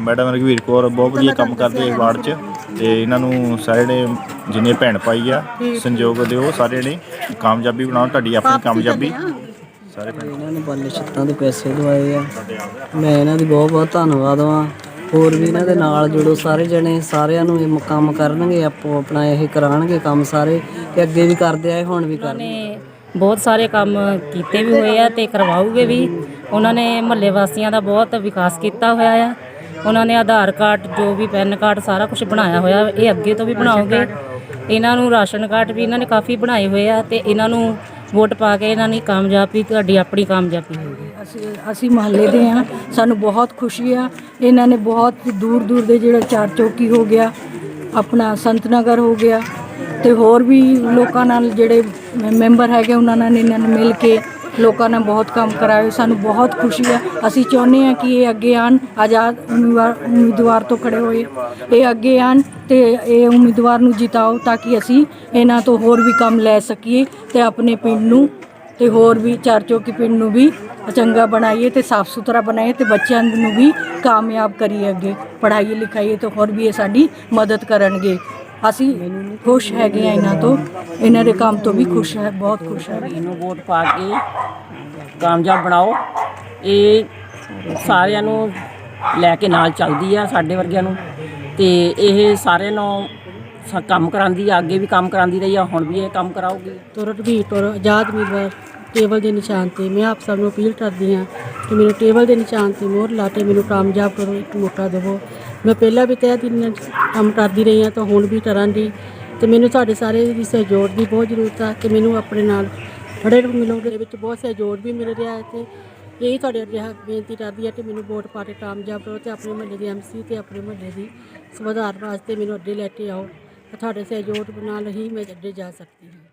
Madam ਰਘਵੀਰ ਕੌਰ ਬਹੁਤ ਵਧੀਆ ਕੰਮ ਕਰਦੇ ਆ ਵਾਰਡ 'ਚ ਤੇ ਇਹਨਾਂ ਨੂੰ ਸਾਰੇ ਨੇ ਜਿੰਨੇ ਭੈਣ ਭਾਈ ਆ ਸੰਯੋਗ ਦਿਓ ਸਾਰੇ ਨੇ ਕਾਮਯਾਬੀ ਬਣਾਓ ਤੁਹਾਡੀ ਆਪਣੀ ਕਾਮਯਾਬੀ। ਸਾਰੇ ਭੈਣ ਇਹਨਾਂ ਨੇ ਬਾਲੇ ਛੱਤਾਂ ਦੇ ਪੈਸੇ ਦਵਾਏ ਆ। ਮੈਂ ਇਹਨਾਂ ਦੀ ਬਹੁਤ ਬਹੁਤ ਧੰਨਵਾਦ ਵਾਂ। ਹੋਰ ਵੀ ਇਹਨਾਂ ਦੇ ਨਾਲ ਜੁੜੋ ਸਾਰੇ ਜਣੇ ਸਾਰਿਆਂ ਨੂੰ ਇਹ ਕੰਮ ਕਰਨਗੇ ਆਪੋ ਆਪਣਾ ਇਹ ਕਰਾਣਗੇ ਕੰਮ ਸਾਰੇ ਤੇ ਅੱਗੇ ਵੀ ਕਰਦੇ ਆਏ ਹੁਣ ਵੀ ਕਰਨਗੇ ਨੇ ਬਹੁਤ ਸਾਰੇ ਕੰਮ ਕੀਤੇ ਵੀ ਹੋਏ ਆ ਤੇ ਕਰਵਾਉਗੇ ਵੀ। ਉਹਨਾਂ ਨੇ ਮਹੱਲੇ ਵਾਸੀਆਂ ਦਾ ਬਹੁਤ ਵਿਕਾਸ ਕੀਤਾ ਹੋਇਆ ਆ। ਉਹਨਾਂ ਨੇ ਆਧਾਰ ਕਾਰਡ ਜੋ ਵੀ ਪੈਨ ਕਾਰਡ ਸਾਰਾ ਕੁਝ ਬਣਾਇਆ ਹੋਇਆ। ਇਹ ਅੱਗੇ ਤੋਂ ਵੀ ਬਣਾਓਗੇ। ਇਹਨਾਂ ਨੂੰ ਰਾਸ਼ਨ ਕਾਰਡ ਵੀ ਇਹਨਾਂ ਨੇ ਕਾਫੀ ਬਣਾਏ ਹੋਏ ਆ ਤੇ ਇਹਨਾਂ ਨੂੰ ਵੋਟ ਪਾ ਕੇ ਇਹਨਾਂ ਦੀ ਕਾਮਯਾਬੀ ਤੁਹਾਡੀ ਆਪਣੀ ਕਾਮਯਾਬੀ ਹੋਊਗੀ। ਅਸੀਂ ਅਸੀਂ ਮਹੱਲੇ ਦੇ ਹਾਂ ਸਾਨੂੰ ਬਹੁਤ ਖੁਸ਼ੀ ਆ। ਇਹਨਾਂ ਨੇ ਬਹੁਤ ਦੂਰ ਦੂਰ ਦੇ ਜਿਹੜਾ ਚਾਰ ਚੌਕੀ ਹੋ ਗਿਆ ਆਪਣਾ ਸੰਤ ਨਗਰ ਹੋ ਗਿਆ ਤੇ ਹੋਰ ਵੀ ਲੋਕਾਂ ਨਾਲ ਜਿਹੜੇ ਮੈਂਬਰ ਹੈਗੇ ਉਹਨਾਂ ਨਾਲ ਇਹਨਾਂ ਨੇ ਮਿਲ ਕੇ ਲੋਕਾਂ ਨਾਲ ਬਹੁਤ ਕੰਮ ਕਰਾਇਆ ਸਾਨੂੰ ਬਹੁਤ ਖੁਸ਼ੀ ਹੈ। ਅਸੀਂ ਚਾਹੁੰਦੇ ਹਾਂ ਕਿ ਇਹ ਅੱਗੇ ਆਣ ਆਜ਼ਾਦ ਉਮੀਦਵਾਰ ਉਮੀਦਵਾਰ ਤੋਂ ਖੜੇ ਹੋਏ, ਇਹ ਅੱਗੇ ਆਣ ਤੇ ਇਹ ਉਮੀਦਵਾਰ ਨੂੰ ਜਿਤਾਓ ਤਾਂ ਕਿ ਅਸੀਂ ਇਹਨਾਂ ਤੋਂ ਹੋਰ ਵੀ ਕੰਮ ਲੈ ਸਕੀਏ ਤੇ ਆਪਣੇ ਪਿੰਡ ਨੂੰ ਤੇ ਹੋਰ ਵੀ ਚਾਰ ਚੌਕੀ ਪਿੰਡ ਨੂੰ ਵੀ ਚੰਗਾ ਬਣਾਈਏ ਤੇ ਸਾਫ਼ ਸੁਥਰਾ ਬਣਾਈਏ ਤੇ ਬੱਚਿਆਂ ਨੂੰ ਵੀ ਕਾਮਯਾਬ ਕਰੀਏ ਅੱਗੇ ਪੜ੍ਹਾਈ ਲਿਖਾਈਏ ਤੇ ਹੋਰ ਵੀ ਇਹ ਸਾਡੀ ਮਦਦ ਕਰਨਗੇ। ਅਸੀਂ ਖੁਸ਼ ਹੈਗੇ ਆ ਇਹਨਾਂ ਤੋਂ। ਇਹਨਾਂ ਦੇ ਕੰਮ ਤੋਂ ਵੀ ਖੁਸ਼ ਹੈ ਬਹੁਤ ਖੁਸ਼ ਹੈ। ਇਹਨੂੰ ਵੋਟ ਪਾ ਕੇ ਕਾਮਯਾਬ ਬਣਾਓ। ਇਹ ਸਾਰਿਆਂ ਨੂੰ ਲੈ ਕੇ ਨਾਲ ਚੱਲਦੀ ਆ ਸਾਡੇ ਵਰਗਿਆਂ ਨੂੰ। ਤੇ ਇਹ ਸਾਰਿਆਂ ਨੂੰ ਸ- ਕੰਮ ਕਰਾਉਂਦੀ ਆ ਅੱਗੇ ਵੀ ਕੰਮ ਕਰਾਉਂਦੀ ਰਹੀ ਆ ਹੁਣ ਵੀ ਇਹ ਕੰਮ ਕਰਾਊਗੀ। ਤੋਂ ਰਘਬੀਰ ਤੋਂ ਆਜ਼ਾਦ ਉਮੀਦਵਾਰ ਟੇਬਲ ਦੇ ਨਿਸ਼ਾਨ ਤੇ ਮੈਂ ਆਪ ਸਭ ਨੂੰ ਅਪੀਲ ਕਰਦੀ ਹਾਂ ਕਿ ਮੈਨੂੰ ਟੇਬਲ ਦੇ ਨਿਸ਼ਾਨ ਤੇ ਮੋਹਰ ਲਾ ਕੇ ਮੈਨੂੰ ਕਾਮਯਾਬ ਕਰੋ, ਇੱਕ ਮੌਕਾ ਦੇਵੋ। ਮੈਂ ਪਹਿਲਾਂ ਵੀ ਤਹਿ ਦਿਨ ਨਾਲ ਕੰਮ ਕਰਦੀ ਰਹੀ ਹਾਂ ਤਾਂ ਹੁਣ ਵੀ ਕਰਾਂਗੀ ਤੇ ਮੈਨੂੰ ਤੁਹਾਡੇ ਸਾਰੇ ਦੀ ਸਹਿਯੋਗ ਦੀ ਬਹੁਤ ਜ਼ਰੂਰਤ ਆ ਤੇ ਮੈਨੂੰ ਆਪਣੇ ਨਾਲ ਖੜੇ ਮਿਲੋਗੇ ਵਿੱਚ ਬਹੁਤ ਸਹਿਯੋਗ ਵੀ ਮਿਲ ਰਿਹਾ ਹੈ ਤੇ ਇਹੀ ਤੁਹਾਡੇ ਅੱਗੇ ਬੇਨਤੀ ਕਰਦੀ ਹੈ ਕਿ ਮੈਨੂੰ ਵੋਟ ਪਾ ਕੇ ਕਾਮਯਾਬ ਕਰੋ ਤੇ ਆਪਣੇ ਮਹੱਲੇ ਦੀ ਐਮਸੀ ਤੇ ਆਪਣੇ ਮਹੱਲੇ ਦੀ ਸੁਧਾਰ ਵਾਸਤੇ ਮੈਨੂੰ ਅੱਗੇ ਲੈ ਕੇ ਆਓ। ਤੁਹਾਡੇ ਸਹਿਯੋਗ ਨਾਲ ਹੀ ਮੈਂ ਅੱਗੇ ਜਾ ਸਕਦੀ ਹਾਂ।